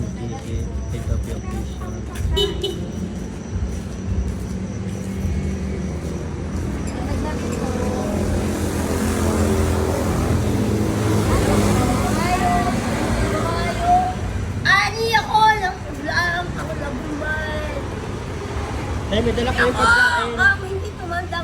MTA, KW official. Ay, may dala kayo pagkain. Ako, ako hindi tumanda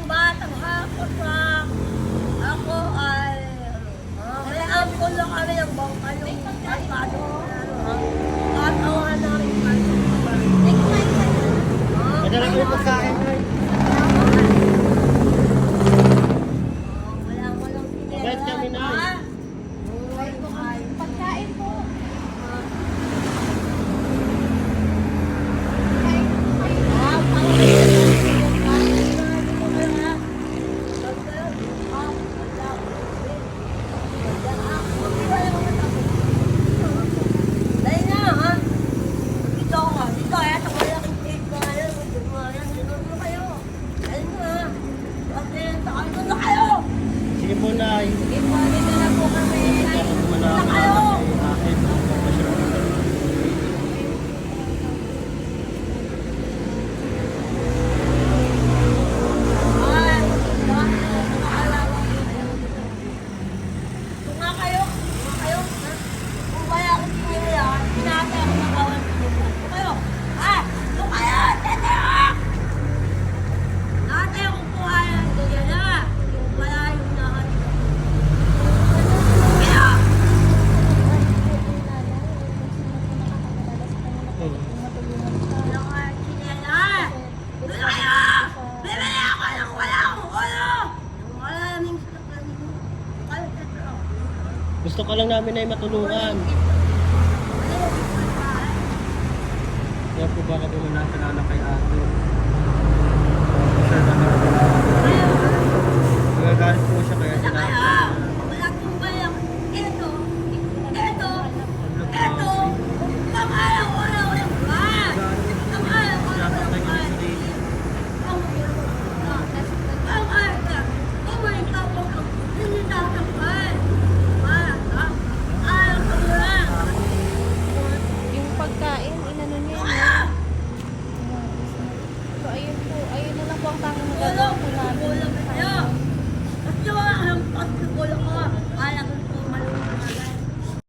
wala ka. Gusto ka lang namin ay matulungan. Kaya po baka po manapalala kay ate. Nagagalit po siya kaya